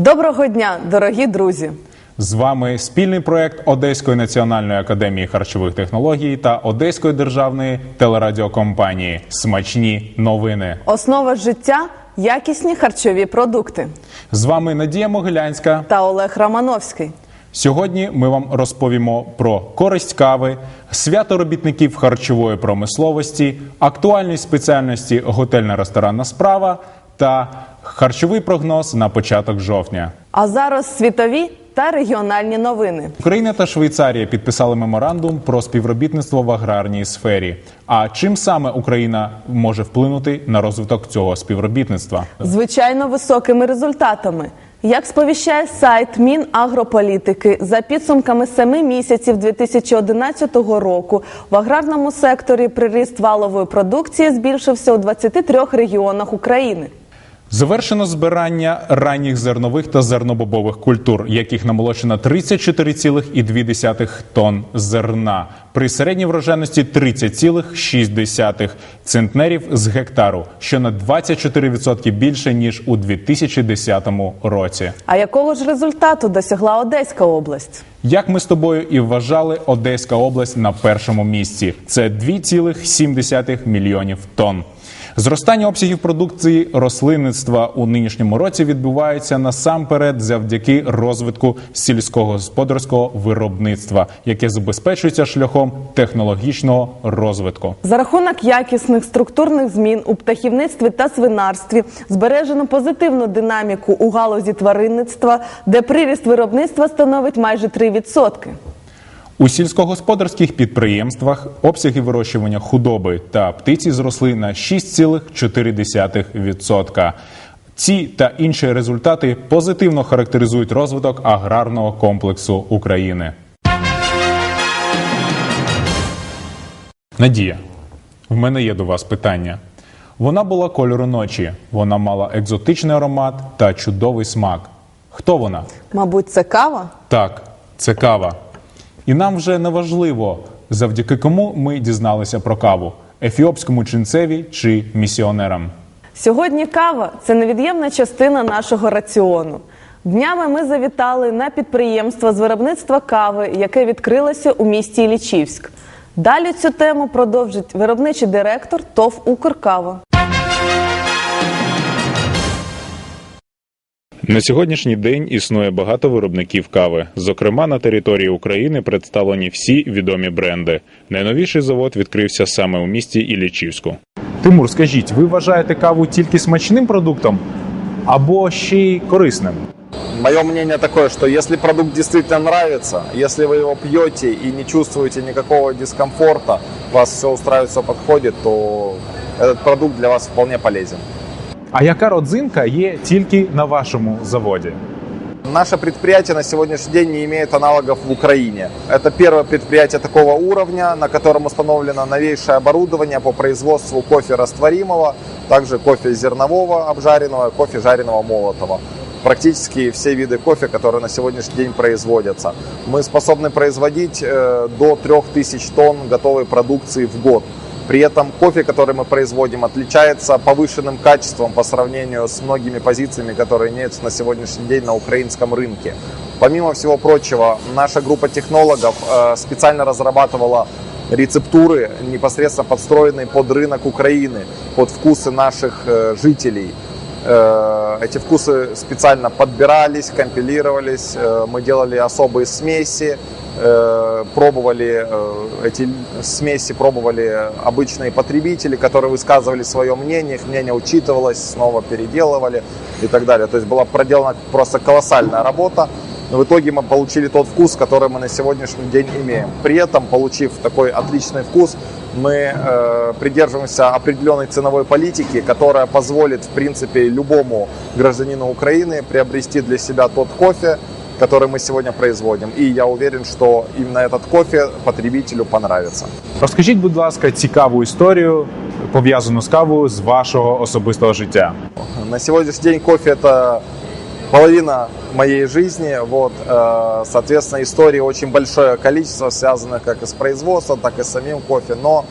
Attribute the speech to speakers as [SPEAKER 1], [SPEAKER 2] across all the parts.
[SPEAKER 1] Доброго дня, дорогі друзі!
[SPEAKER 2] З вами спільний проект Одеської національної академії харчових технологій та Одеської державної телерадіокомпанії Смачні новини.
[SPEAKER 1] Основа життя якісні харчові продукти.
[SPEAKER 2] З вами Надія Могилянська.
[SPEAKER 1] Та Олег Романовський.
[SPEAKER 2] Сьогодні ми вам розповімо про користь кави, свято робітників харчової промисловості, актуальність спеціальності готельна ресторанна справа та харчовий прогноз на початок жовтня.
[SPEAKER 1] А зараз світові та регіональні новини.
[SPEAKER 2] Україна та Швейцарія підписали меморандум про співробітництво в аграрній сфері. А чим саме Україна може вплинути на розвиток цього співробітництва?
[SPEAKER 1] Звичайно, високими результатами. Як сповіщає сайт Мінагрополітики, за підсумками семи місяців 2011 року в аграрному секторі приріст валової продукції збільшився у 23 регіонах України.
[SPEAKER 2] Завершено збирання ранніх зернових та зернобобових культур, яких намолочено 34,2 тонн зерна при середній врожайності 30,6 центнерів з гектару, що на 24% більше ніж у 2010 році.
[SPEAKER 1] А якого ж результату досягла Одеська область?
[SPEAKER 2] Як ми з тобою і вважали, Одеська область на першому місці це 2,7 мільйонів тонн. Зростання обсягів продукції рослинництва у нинішньому році відбувається насамперед завдяки розвитку сільськогосподарського виробництва, яке забезпечується шляхом технологічного розвитку.
[SPEAKER 1] За рахунок якісних структурних змін у птахівництві та свинарстві збережено позитивну динаміку у галузі тваринництва, де приріст виробництва становить майже 3%.
[SPEAKER 2] У сільськогосподарських підприємствах обсяги вирощування худоби та птиці зросли на 6,4%. Ці та інші результати позитивно характеризують розвиток аграрного комплексу України. Надія, в мене є до вас питання. Вона була кольору ночі, вона мала екзотичний аромат та чудовий смак. Хто вона?
[SPEAKER 1] Мабуть, це кава?
[SPEAKER 2] Так, це кава. І нам вже не важливо, завдяки кому ми дізналися про каву ефіопському ченцеві чи місіонерам.
[SPEAKER 1] Сьогодні кава це невід'ємна частина нашого раціону. Днями ми завітали на підприємство з виробництва кави, яке відкрилося у місті Ілічівськ. Далі цю тему продовжить виробничий директор ТОВ «Укркава».
[SPEAKER 2] На сьогоднішній день існує багато виробників кави. Зокрема, на території України представлені всі відомі бренди. Найновіший завод відкрився саме у місті Іллічівську. Тимур, скажіть, ви вважаєте каву тільки смачним продуктом або ще й корисним?
[SPEAKER 3] Мое мнение такое, что если продукт действительно нравится, если вы его пьете и не чувствуете никакого дискомфорта, вас все устраивает, все подходит, то этот продукт для вас вполне полезен.
[SPEAKER 2] А яка родзинка є тільки на вашому заводі?
[SPEAKER 3] Наше предприятие на сегодняшний день не имеет аналогов в Украине. Это первое предприятие такого уровня, на котором установлено новейшее оборудование по производству кофе растворимого, также кофе зернового обжаренного, кофе жареного молотого. Практически все виды кофе, которые на сегодняшний день производятся. Мы способны производить э, до 3000 тонн готовой продукции в год. При этом кофе, который мы производим, отличается повышенным качеством по сравнению с многими позициями, которые имеются на сегодняшний день на украинском рынке. Помимо всего прочего, наша группа технологов э, специально разрабатывала рецептуры, непосредственно подстроенные под рынок Украины, под вкусы наших э, жителей. Э, Эти вкусы специально подбирались, компилировались, э, мы делали особые смеси, э, пробовали эти смеси, пробовали обычные потребители, которые высказывали свое мнение, их мнение учитывалось, снова переделывали и так далее. То есть была проделана просто колоссальная работа. Но в итоге мы получили тот вкус, который мы на сегодняшний день имеем. При этом, получив такой отличный вкус, мы э, придерживаемся определенной ценовой политики, которая позволит, в принципе, любому гражданину Украины приобрести для себя тот кофе, который мы сегодня производим. И я уверен, что именно этот кофе потребителю понравится.
[SPEAKER 2] Розкажіть, будь ласка, цікаву історію пов'язану з кавою з вашого особистого життя.
[SPEAKER 3] На сегодняшний день кофе это половина моей жизни. Вот, э, соответственно, историй очень большое количество, связанных как и с производством, так и с самим кофе. Но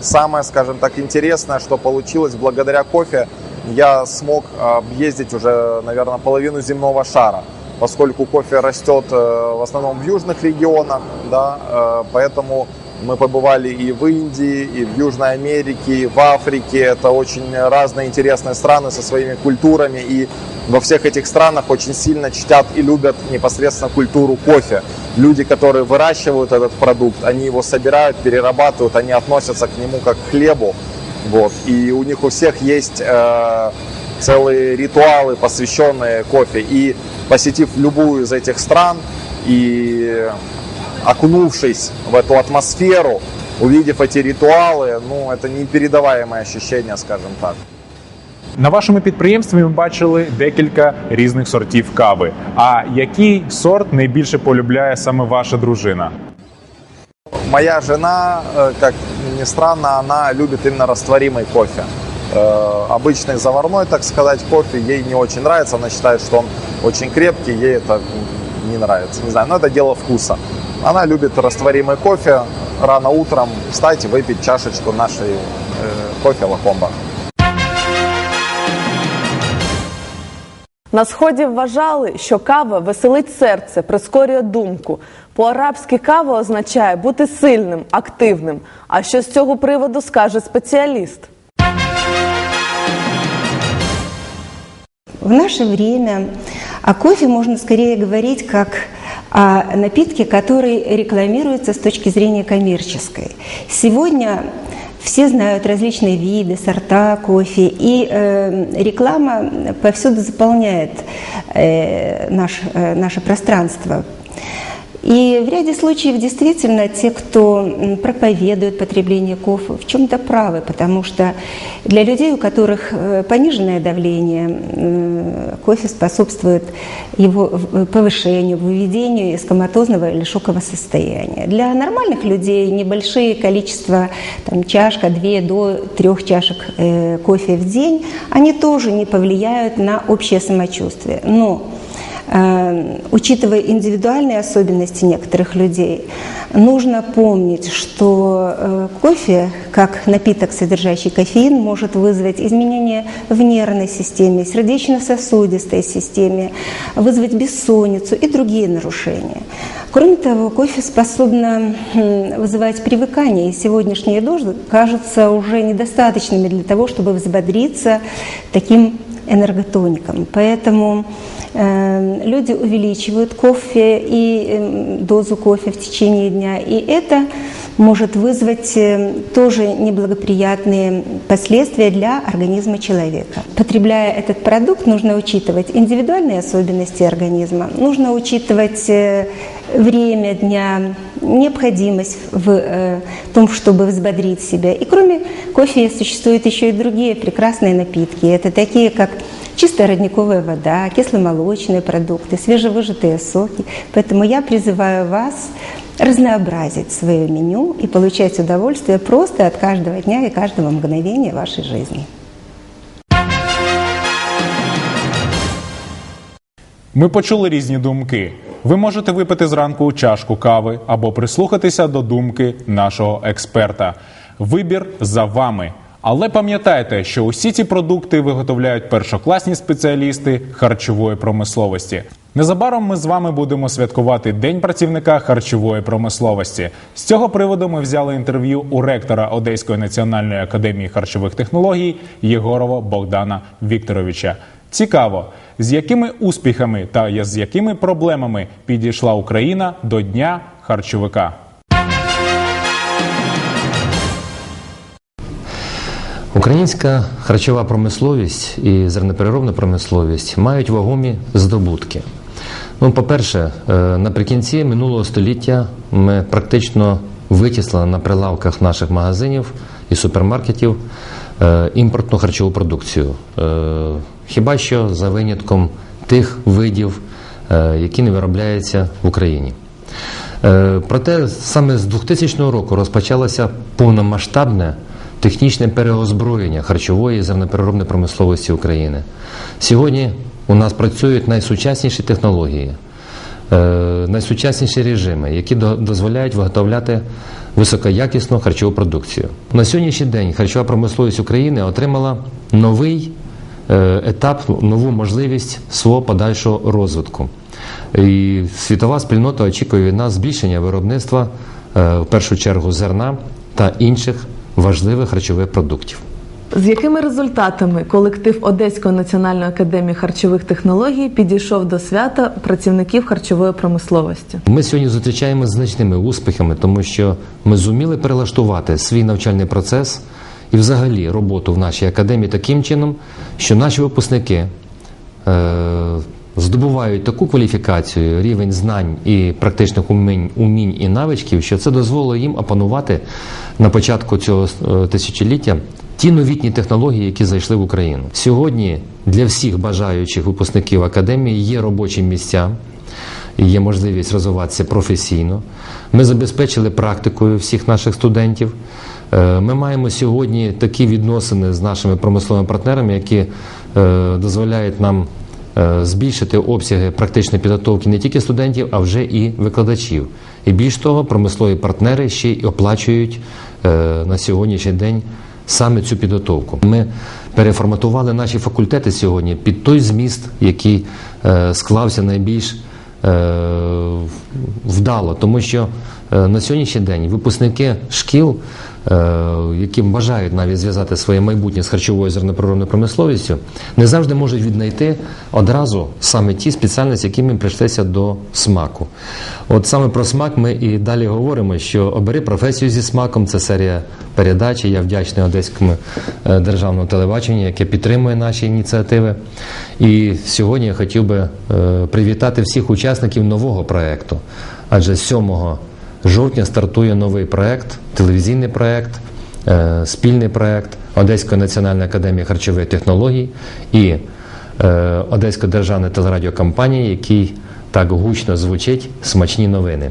[SPEAKER 3] самое, скажем так, интересное, что получилось благодаря кофе, я смог объездить уже, наверное, половину земного шара, поскольку кофе растет э, в основном в южных регионах, да, э, поэтому мы побывали и в Индии, и в Южной Америке, и в Африке. Это очень разные интересные страны со своими культурами. И во всех этих странах очень сильно чтят и любят непосредственно культуру кофе. Люди, которые выращивают этот продукт, они его собирают, перерабатывают, они относятся к нему как к хлебу. Вот. И у них у всех есть э, целые ритуалы, посвященные кофе. И посетив любую из этих стран и окунувшись в эту атмосферу, увидев эти ритуалы, ну, это непередаваемое ощущение, скажем так.
[SPEAKER 2] На вашому підприємстві ми бачили декілька різних сортів кави. А який сорт найбільше полюбляє саме ваша дружина?
[SPEAKER 3] Моя жена, э, как ни странно, она любит именно растворимый кофе. Э, Обычный заварной, так сказать, кофе ей не очень нравится. Она считает, что он очень крепкий, ей это не нравится. Не знаю, но это дело вкуса. Она любит растворимый кофе. Рано утром встать и выпить чашечку нашей э, кофе Лакомба.
[SPEAKER 1] На сході вважали, що кава веселить серце, прискорює думку. По-арабськи кава означає бути сильним, активним. А що з цього приводу скаже спеціаліст?
[SPEAKER 4] В наше время о кофе можно скорее говорить как о напитке, который рекламируется с точки зрения коммерческой. Сегодня все знают различные виды, сорта кофе, и э, реклама повсюду заполняет э, наш, э, наше пространство. И в ряде случаев действительно те, кто проповедует потребление кофе, в чем-то правы, потому что для людей, у которых э, пониженное давление, м, кофе способствует его в- повышению, выведению из коматозного или шокового состояния. Для нормальных людей небольшие количества, там, чашка, две до трех чашек э, кофе в день, они тоже не повлияют на общее самочувствие. Но Э, Учитывая индивидуальные особенности некоторых людей, нужно помнить, что э, кофе, как напиток, содержащий кофеин, может вызвать изменения в нервной системе, сердечно-сосудистой системе, вызвать бессонницу и другие нарушения. Кроме того, кофе способно вызывать привыкание, и сегодняшние дозы кажутся уже недостаточными для того, чтобы взбодриться таким энерготоником. Поэтому э, люди увеличивают кофе и дозу кофе в течение дня, и это может вызвать э, тоже неблагоприятные последствия для организма человека. Потребляя этот продукт, нужно учитывать индивидуальные особенности организма, нужно учитывать э, время дня, необходимость в э, том, чтобы взбодрить себя. И кроме кофе существуют еще и другие прекрасные напитки. Это такие, как чистая родниковая вода, кисломолочные продукты, свежевыжатые соки. Поэтому я призываю вас разнообразить свое меню и получать удовольствие просто от каждого дня и каждого мгновения вашей жизни.
[SPEAKER 2] Ми почули різні думки. Ви можете випити зранку чашку кави або прислухатися до думки нашого експерта. Вибір за вами. Але пам'ятайте, що усі ці продукти виготовляють першокласні спеціалісти харчової промисловості. Незабаром ми з вами будемо святкувати День працівника харчової промисловості. З цього приводу ми взяли інтерв'ю у ректора Одеської національної академії харчових технологій Єгорова Богдана Вікторовича. Цікаво, з якими успіхами та з якими проблемами підійшла Україна до Дня харчовика.
[SPEAKER 5] Українська харчова промисловість і зернопереробна промисловість мають вагомі здобутки. Ну, по-перше, е, наприкінці минулого століття ми практично витіслили на прилавках наших магазинів і супермаркетів е, імпортну харчову продукцію. Е, Хіба що за винятком тих видів, які не виробляються в Україні. Проте саме з 2000 року розпочалося повномасштабне технічне переозброєння харчової і зернопереробної промисловості України. Сьогодні у нас працюють найсучасніші технології, е, найсучасніші режими, які дозволяють виготовляти високоякісну харчову продукцію. На сьогоднішній день харчова промисловість України отримала новий е, етап, нову можливість свого подальшого розвитку. І світова спільнота очікує від нас збільшення виробництва е, в першу чергу зерна та інших важливих речових продуктів.
[SPEAKER 1] З якими результатами колектив Одеської національної академії харчових технологій підійшов до свята працівників харчової промисловості?
[SPEAKER 5] Ми сьогодні зустрічаємо значними успіхами, тому що ми зуміли перелаштувати свій навчальний процес і взагалі роботу в нашій академії таким чином, що наші випускники е, здобувають таку кваліфікацію, рівень знань і практичних умінь, умінь і навичків, що це дозволило їм опанувати на початку цього е, тисячоліття ті новітні технології, які зайшли в Україну. Сьогодні для всіх бажаючих випускників академії є робочі місця і є можливість розвиватися професійно. Ми забезпечили практикою всіх наших студентів. Е, Ми маємо сьогодні такі відносини з нашими промисловими партнерами, які е, дозволяють нам збільшити обсяги практичної підготовки не тільки студентів, а вже і викладачів. І більш того, промислові партнери ще й оплачують е, на сьогоднішній день саме цю підготовку. Ми переформатували наші факультети сьогодні під той зміст, який е, склався найбільш е, вдало, тому що е, на сьогоднішній день випускники шкіл, е, які бажають навіть зв'язати своє майбутнє з харчовою зерноприробною промисловістю, не завжди можуть віднайти одразу саме ті спеціальності, яким їм прийшлися до смаку. От саме про смак ми і далі говоримо, що обери професію зі смаком це серія передач. Я вдячний Одеському е, державному телебаченню, яке підтримує наші ініціативи. І сьогодні я хотів би е, привітати всіх учасників нового проєкту, адже 7 жовтня стартує новий проєкт, телевізійний проєкт, е, спільний проєкт Одеської національної академії харчових технологій і е, Одеської державної телерадіокомпанії, який так гучно звучить смачні новини.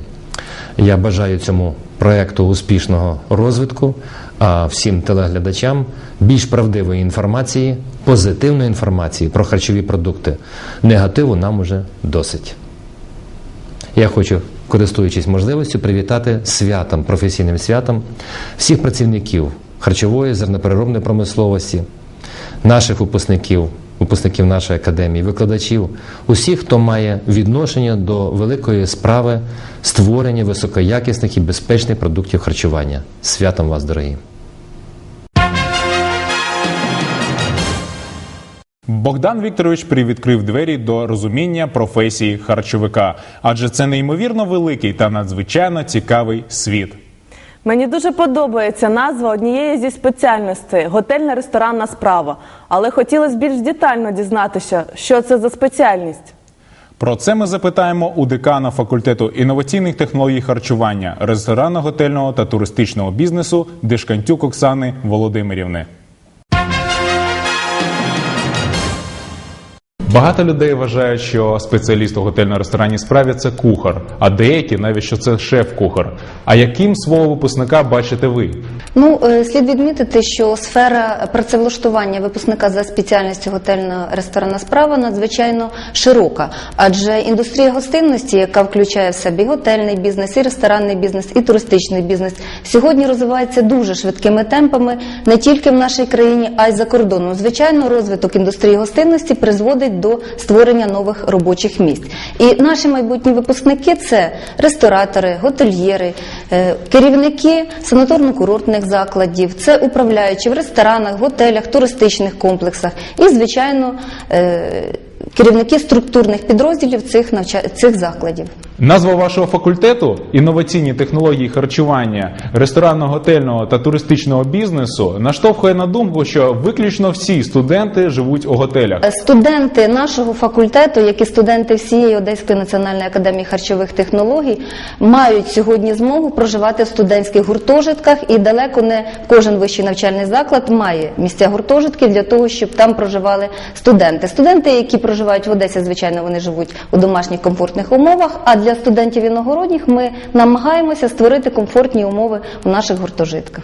[SPEAKER 5] Я бажаю цьому проєкту успішного розвитку, а всім телеглядачам більш правдивої інформації, позитивної інформації про харчові продукти. Негативу нам уже досить. Я хочу, користуючись можливістю, привітати святом, професійним святом всіх працівників харчової зернопереробної промисловості, наших випускників, випускників нашої академії, викладачів, усіх, хто має відношення до великої справи створення високоякісних і безпечних продуктів харчування. Святом вас, дорогі!
[SPEAKER 2] Богдан Вікторович привідкрив двері до розуміння професії харчовика, адже це неймовірно великий та надзвичайно цікавий світ.
[SPEAKER 1] Мені дуже подобається назва однієї зі спеціальностей готельна ресторанна справа. Але хотілося більш детально дізнатися, що це за спеціальність.
[SPEAKER 2] Про це ми запитаємо у декана факультету інноваційних технологій харчування, ресторанно-готельного та туристичного бізнесу Дишкантюк Оксани Володимирівни. Багато людей вважають, що спеціаліст у готельно-ресторанній справі це кухар, а деякі навіть що це шеф-кухар. А яким свого випускника бачите ви?
[SPEAKER 6] Ну, е, слід відмітити, що сфера працевлаштування випускника за спеціальністю готельна ресторанна справа надзвичайно широка, адже індустрія гостинності, яка включає в себе готельний бізнес, і ресторанний бізнес, і туристичний бізнес, сьогодні розвивається дуже швидкими темпами не тільки в нашій країні, а й за кордоном. Звичайно, розвиток індустрії гостинності призводить до створення нових робочих місць. І наші майбутні випускники це ресторатори, готельєри, е, керівники санаторно-курортних закладів, це управляючі в ресторанах, готелях, туристичних комплексах і, звичайно, е, керівники структурних підрозділів цих цих закладів.
[SPEAKER 2] Назва вашого факультету інноваційні технології харчування ресторанно-готельного та туристичного бізнесу наштовхує на думку, що виключно всі студенти живуть у готелях.
[SPEAKER 6] Студенти нашого факультету, як і студенти всієї Одеської національної академії харчових технологій, мають сьогодні змогу проживати в студентських гуртожитках, і далеко не кожен вищий навчальний заклад має місця гуртожитків для того, щоб там проживали студенти. Студенти, які проживають в Одесі, звичайно, вони живуть у домашніх комфортних умовах. А для студентів іногородніх ми намагаємося створити комфортні умови в наших гуртожитках.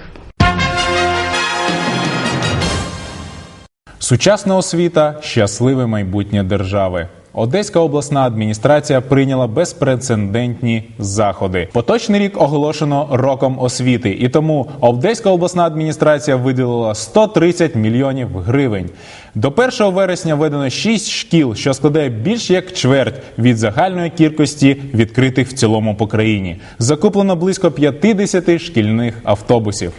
[SPEAKER 2] Сучасна освіта щасливе майбутнє держави. Одеська обласна адміністрація прийняла безпрецедентні заходи. Поточний рік оголошено роком освіти, і тому Одеська обласна адміністрація виділила 130 мільйонів гривень. До 1 вересня введено 6 шкіл, що складає більш як чверть від загальної кількості відкритих в цілому по країні. Закуплено близько 50 шкільних автобусів.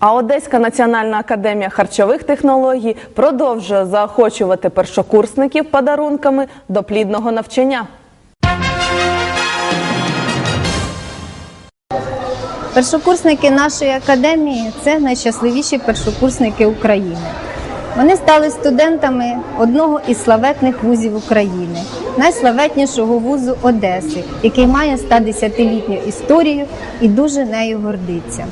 [SPEAKER 1] А Одеська національна академія харчових технологій продовжує заохочувати першокурсників подарунками до плідного навчання.
[SPEAKER 7] Першокурсники нашої академії це найщасливіші першокурсники України. Вони стали студентами одного із славетних вузів України, найславетнішого вузу Одеси, який має 110-літню історію і дуже нею гордиться.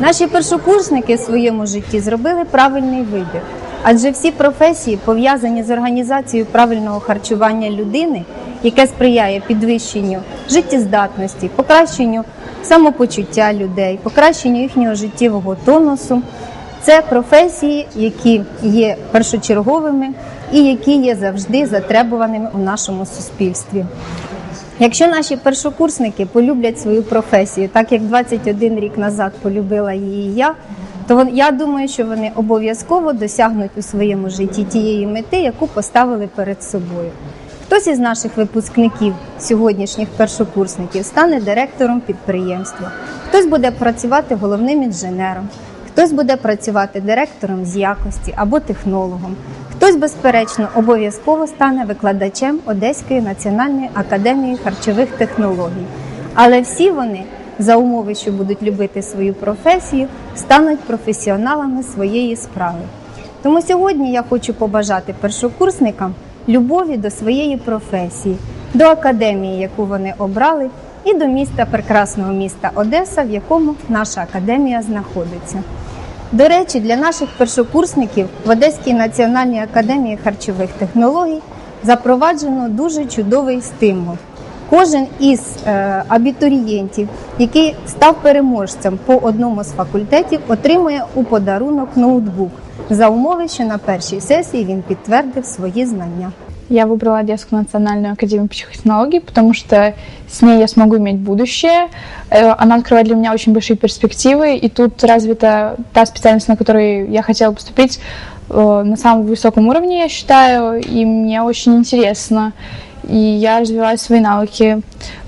[SPEAKER 7] Наші першокурсники в своєму житті зробили правильний вибір, адже всі професії пов'язані з організацією правильного харчування людини, яке сприяє підвищенню життєздатності, покращенню самопочуття людей, покращенню їхнього життєвого тонусу. Це професії, які є першочерговими і які є завжди затребуваними у нашому суспільстві. Якщо наші першокурсники полюблять свою професію, так як 21 рік назад полюбила її я, то я думаю, що вони обов'язково досягнуть у своєму житті тієї мети, яку поставили перед собою. Хтось із наших випускників, сьогоднішніх першокурсників, стане директором підприємства, хтось буде працювати головним інженером, хтось буде працювати директором з якості або технологом. Хтось, безперечно, обов'язково стане викладачем Одеської національної академії харчових технологій. Але всі вони, за умови, що будуть любити свою професію, стануть професіоналами своєї справи. Тому сьогодні я хочу побажати першокурсникам любові до своєї професії, до академії, яку вони обрали, і до міста прекрасного міста Одеса, в якому наша академія знаходиться. До речі, для наших першокурсників в Одеській національній академії харчових технологій запроваджено дуже чудовий стимул. Кожен із е, абітурієнтів, який став переможцем по одному з факультетів, отримує у подарунок ноутбук за умови, що на першій сесії він підтвердив свої знання.
[SPEAKER 8] Я выбрала Одесскую национальную академию психотехнологий, потому что с ней я смогу иметь будущее. Э, Она открывает для меня очень большие перспективы, и тут развита та специальность, на которой я хотела поступить э, на самом высоком уровне, я считаю, и мне очень интересно. И я развиваю свои навыки.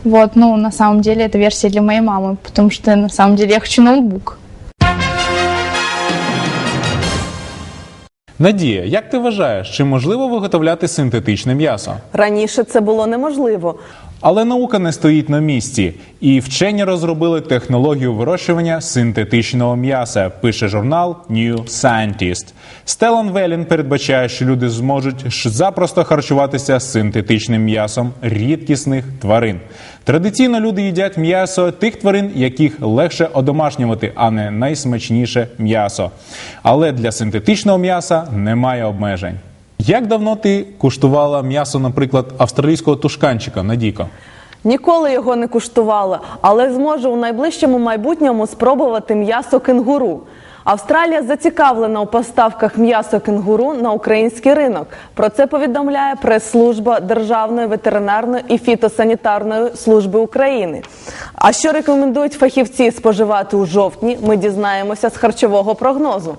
[SPEAKER 8] Вот, ну, на самом деле, это версия для моей мамы, потому что на самом деле я хочу ноутбук.
[SPEAKER 2] Надія, як ти вважаєш, чи можливо виготовляти синтетичне м'ясо?
[SPEAKER 1] Раніше це було неможливо.
[SPEAKER 2] Але наука не стоїть на місці, і вчені розробили технологію вирощування синтетичного м'яса. Пише журнал New Scientist. Стелан Велін передбачає, що люди зможуть запросто харчуватися синтетичним м'ясом рідкісних тварин. Традиційно люди їдять м'ясо тих тварин, яких легше одомашнювати, а не найсмачніше м'ясо. Але для синтетичного м'яса немає обмежень. Як давно ти куштувала м'ясо, наприклад, австралійського тушканчика Надійко?
[SPEAKER 1] Ніколи його не куштувала, але зможу у найближчому майбутньому спробувати м'ясо кенгуру. Австралія зацікавлена у поставках м'яса кенгуру на український ринок. Про це повідомляє прес-служба Державної ветеринарної і фітосанітарної служби України. А що рекомендують фахівці споживати у жовтні? Ми дізнаємося з харчового прогнозу.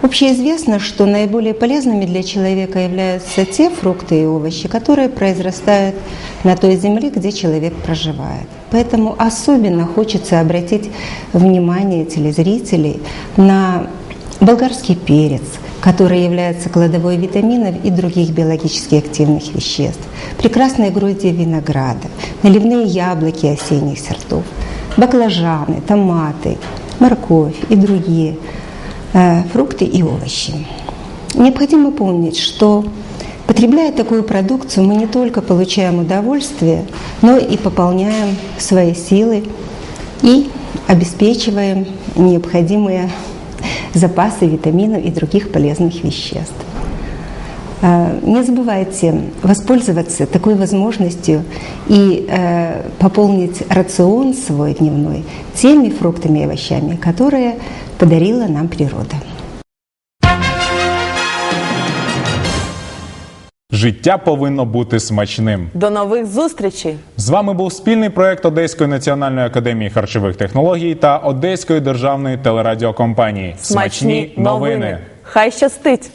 [SPEAKER 4] Общеизвестно, что наиболее полезными для человека являются те фрукты и овощи, которые произрастают на той земле, где человек проживает. Поэтому особенно хочется обратить внимание телезрителей на болгарский перец, который является кладовой витаминов и других биологически активных веществ, прекрасные гроздья винограда, наливные яблоки осенних сортов, баклажаны, томаты, морковь и другие фрукты и овощи. Необходимо помнить, что потребляя такую продукцию, мы не только получаем удовольствие, но и пополняем свои силы и обеспечиваем необходимые запасы витаминов и других полезных веществ. Э, Не забывайте воспользоваться такой возможностью и э, пополнить рацион свой дневной теми фруктами и овощами, которые подарила нам природа.
[SPEAKER 2] Життя повинно бути смачним.
[SPEAKER 1] До нових зустрічей!
[SPEAKER 2] З вами був спільний проект Одеської національної академії харчових технологій та Одеської державної телерадіокомпанії.
[SPEAKER 1] Смачні новини! Хай щастить!